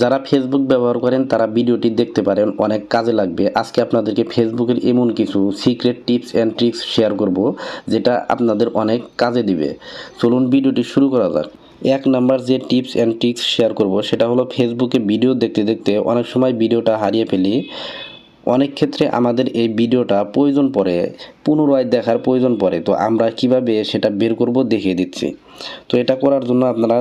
যারা ফেসবুক ব্যবহার করেন, তারা ভিডিওটি দেখতে পারেন, অনেক কাজে লাগবে। আজকে আপনাদেরকে ফেসবুকের এমন কিছু secret tips and tricks share করব, যেটা আপনাদের অনেক কাজে দিবে। চলুন ভিডিওটি শুরু করা যাক। এক নাম্বার যে টিপস অ্যান্ড ট্রিক্স শেয়ার করব, সেটা হলো ফেসবুকে ভিডিও দেখতে দেখতে অনেক সময় ভিডিওটা হারিয়ে ফেলি। অনেক ক্ষেত্রে আমাদের এই ভিডিওটা প্রয়োজন পড়ে, পুনরায় দেখার প্রয়োজন পড়ে। তো আমরা কীভাবে সেটা বের করব দেখিয়ে দিচ্ছি। তো এটা করার জন্য আপনারা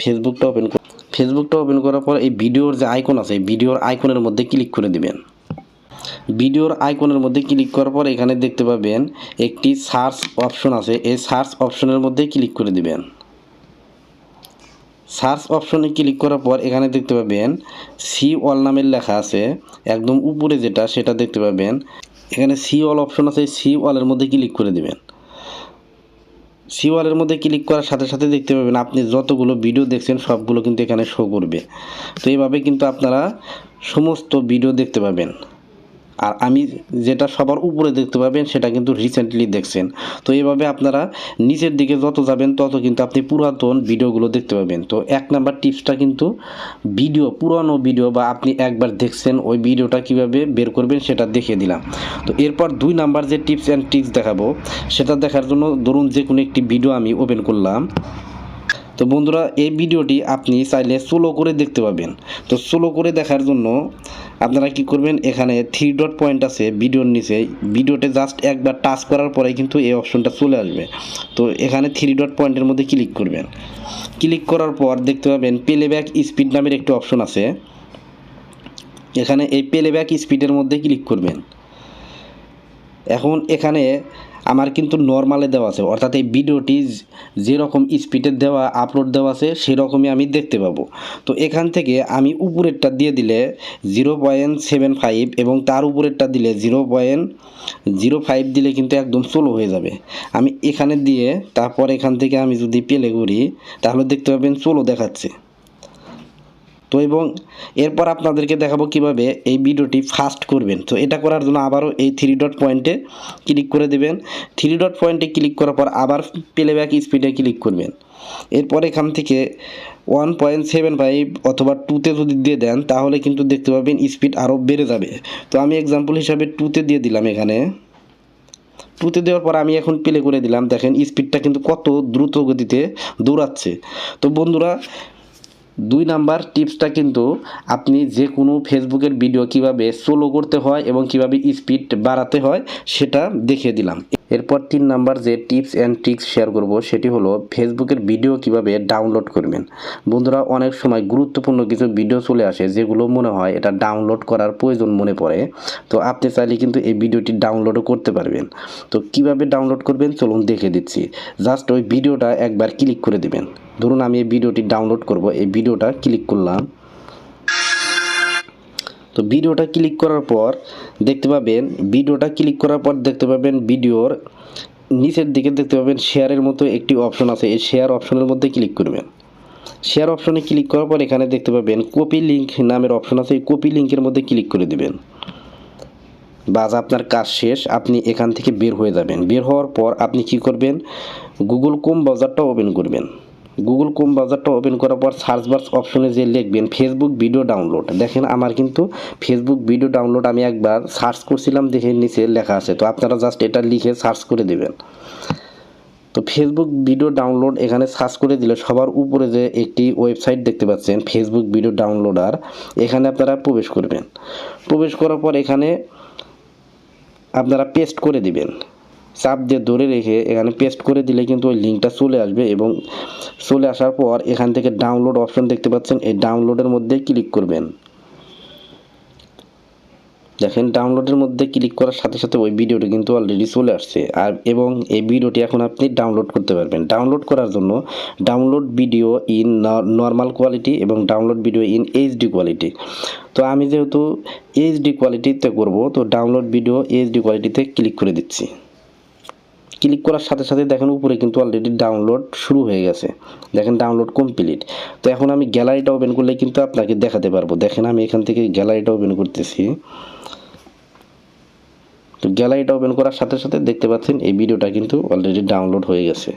ফেসবুকটা ওপেন ফেসবুকটা ওপেন করার পর এই ভিডিওর যে আইকন আছে ভিডিওর আইকনের মধ্যে ক্লিক করে দিবেন। ভিডিওর আইকনের মধ্যে ক্লিক করার পর এখানে দেখতে পাবেন, একটি সার্চ অপশন আছে। এই সার্চ অপশনের মধ্যে ক্লিক করে দিবেন। সার্চ অপশনে ক্লিক করার পর এখানে দেখতে পাবেন সি অল নামের লেখা আছে। একদম উপরে যেটা, সেটা দেখতে পাবেন। এখানে সি অল অপশন আছে সি অলের মধ্যে ক্লিক করে দিবেন। সি ওয়ালের মধ্যে ক্লিক করার সাথে সাথে দেখতে পাবেন আপনি যতগুলো ভিডিও দেখছেন, সবগুলো কিন্তু এখানে শো করবে। তো এইভাবে কিন্তু আপনারা সমস্ত ভিডিও দেখতে পাবেন। আর আমি যেটা সবার উপরে দেখতে পাবেন, সেটা কিন্তু রিসেন্টলি দেখছেন। তো এইভাবে আপনারা নিচের দিকে যত যাবেন, তত কিন্তু আপনি পুরাতন ভিডিওগুলো দেখতে পাবেন। তো এক নাম্বার টিপসটা কিন্তু ভিডিও, পুরানো ভিডিও বা আপনি একবার দেখছেন, ওই ভিডিওটা কীভাবে বের করবেন সেটা দেখিয়ে দিলাম। তো এরপর দুই নাম্বার যে টিপস অ্যান্ড ট্রিক্স দেখাবো, সেটা দেখার জন্য ধরুন যে কোনো একটি ভিডিও আমি ওপেন করলাম। তো বন্ধুরা, এই ভিডিওটি আপনি চাইলে স্লো করে দেখতে পাবেন। তো স্লো করে দেখার জন্য আপনারা কি করবেন? এখানে থ্রি ডট পয়েন্ট আছে ভিডিওর নিচে। ভিডিওতে জাস্ট একবার টাচ করার পরে কিন্তু এই অপশনটা চলে আসবে। তো এখানে থ্রি ডট পয়েন্টের মধ্যে ক্লিক করবেন। ক্লিক করার পর দেখতে পাবেন প্লেব্যাক স্পিড নামের একটি অপশন আছে। এখানে এই প্লেব্যাক স্পিডের মধ্যে ক্লিক করবেন। এখন এখানে আমার কিন্তু নর্মালে দেওয়া আছে। অর্থাৎ এই ভিডিওটি যেরকম স্পিডের দেওয়া আপলোড দেওয়া আছে, সেরকমই আমি দেখতে পাবো। তো এখান থেকে আমি উপরেরটা দিয়ে দিলে জিরো পয়েন্ট সেভেন ফাইভ এবং তার উপরেরটা দিলে জিরো পয়েন্ট জিরো ফাইভ দিলে কিন্তু একদম স্লো হয়ে যাবে। আমি এখানে দিয়ে তারপর এখান থেকে আমি যদি পেলে করি, তাহলে দেখতে পাবেন স্লো দেখাচ্ছে। তো এবং এরপর আপনাদেরকে দেখাবো কীভাবে এই ভিডিওটি ফাস্ট করবেন। তো এটা করার জন্য আবারও এই থ্রি ডট পয়েন্টে ক্লিক করে দেবেন। থ্রি ডট পয়েন্টে ক্লিক করার পর আবার প্লেব্যাক স্পিডে ক্লিক করবেন। এরপর এখান থেকে ওয়ান পয়েন্ট সেভেন ফাইভ অথবা টুতে যদি দিয়ে দেন, তাহলে কিন্তু দেখতে পাবেন স্পিড আরও বেড়ে যাবে। তো আমি এক্সাম্পল হিসাবে টুতে দিয়ে দিলাম এখানে। টুতে দেওয়ার পর আমি এখন প্লে করে দিলাম। দেখেন স্পিডটা কিন্তু কত দ্রুত গতিতে দৌড়াচ্ছে। তো বন্ধুরা দুই নাম্বার টিপসটা কিন্তু আপনি যে কোনো ফেসবুকের ভিডিও কীভাবে সোলো করতে হয় এবং কীভাবে স্পিড বাড়াতে হয় সেটা দেখিয়ে দিলাম। এরপর তিন নাম্বার যে টিপস অ্যান্ড ট্রিক্স শেয়ার করব, সেটি হলো ফেসবুকের ভিডিও কীভাবে ডাউনলোড করবেন। বন্ধুরা, অনেক সময় গুরুত্বপূর্ণ কিছু ভিডিও চলে আসে যেগুলো মনে হয় এটা ডাউনলোড করার প্রয়োজন মনে পড়ে। তো আপনি চাইলে কিন্তু এই ভিডিওটি ডাউনলোডও করতে পারবেন। তো কীভাবে ডাউনলোড করবেন, চলুন দেখে দিচ্ছি। জাস্ট ওই ভিডিওটা একবার ক্লিক করে দেবেন। ধরুন আমি এই ভিডিওটি ডাউনলোড করব, এই ভিডিওটা ক্লিক করলাম। তো ভিডিওটা ক্লিক করার পর দেখতে পাবেন, ভিডিওটা ক্লিক করার পর দেখতে পাবেন ভিডিওর নিচের দিকে দেখতে পাবেন শেয়ারের মতো একটি অপশন আছে। এই শেয়ার অপশনের মধ্যে ক্লিক করবেন। শেয়ার অপশনে ক্লিক করার পর এখানে দেখতে পাবেন কপি লিঙ্ক নামের অপশন আছে। এই কপি লিঙ্কের মধ্যে ক্লিক করে দিবেন। বাজ আপনার কাজ শেষ, আপনি এখান থেকে বের হয়ে যাবেন। বের হওয়ার পর আপনি কি করবেন? গুগল কোম ব্রাউজারটা ওপেন করবেন। গুগল কোম ব্রাউজারটা ওপেন করার পর সার্চ বার্স অপশনে যে লিখবেন ফেসবুক ভিডিও ডাউনলোড দেখেন, আমার কিন্তু ফেসবুক ভিডিও ডাউনলোড আমি একবার সার্চ করছিলাম, দেখে নিচে লেখা আছে। তো আপনারা জাস্ট এটা লিখে সার্চ করে দেবেন। তো ফেসবুক ভিডিও ডাউনলোড এখানে সার্চ করে দিলে সবার উপরে যে একটি ওয়েবসাইট দেখতে পাচ্ছেন ফেসবুক ভিডিও ডাউনলোডার এখানে আপনারা প্রবেশ করবেন। প্রবেশ করার পর এখানে আপনারা পেস্ট করে দিবেন। চাপ দিয়ে ধরে রেখে এখানে পেস্ট করে দিলে কিন্তু ওই লিঙ্কটা চলে আসবে এবং চলে আসার পর এখান থেকে ডাউনলোড অপশন দেখতে পাচ্ছেন। এই ডাউনলোডের মধ্যে ক্লিক করবেন। দেখেন ডাউনলোডের মধ্যে ক্লিক করার সাথে সাথে ওই ভিডিওটি কিন্তু অলরেডি চলে আসছে। আর এবং এই ভিডিওটি এখন আপনি ডাউনলোড করতে পারবেন। ডাউনলোড করার জন্য download video in normal quality এবং download video in HD quality তো আমি যেহেতু এইচডি কোয়ালিটিতে করব, তো ডাউনলোড ভিডিও এইচডি কোয়ালিটিতে ক্লিক করে দিচ্ছি। ক্লিক করার সাথে সাথে দেখেন উপরে কিন্তু অলরেডি ডাউনলোড শুরু হয়ে গেছে। দেখেন ডাউনলোড কমপ্লিট তো এখন আমি গ্যালারিটা ওপেন করলে কিন্তু আপনাকে দেখাতে পারব। দেখেন আমি এখান থেকে গ্যালারিটা ওপেন করতেছি। তো গ্যালারিটা ওপেন করার সাথে সাথে দেখতে পাচ্ছেন এই ভিডিওটা কিন্তু অলরেডি ডাউনলোড হয়ে গেছে।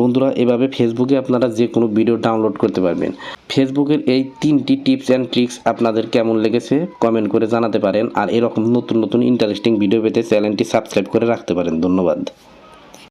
বন্ধুরা, এভাবে ফেসবুকে আপনারা যে কোনো ভিডিও ডাউনলোড করতে পারবেন। ফেসবুকের এই তিনটি টিপস অ্যান্ড ট্রিক্স আপনাদের কেমন লেগেছে কমেন্ট করে জানাতে পারেন। আর এরকম নতুন নতুন ইন্টারেস্টিং ভিডিও পেতে চ্যানেলটি সাবস্ক্রাইব করে রাখতে পারেন। ধন্যবাদ।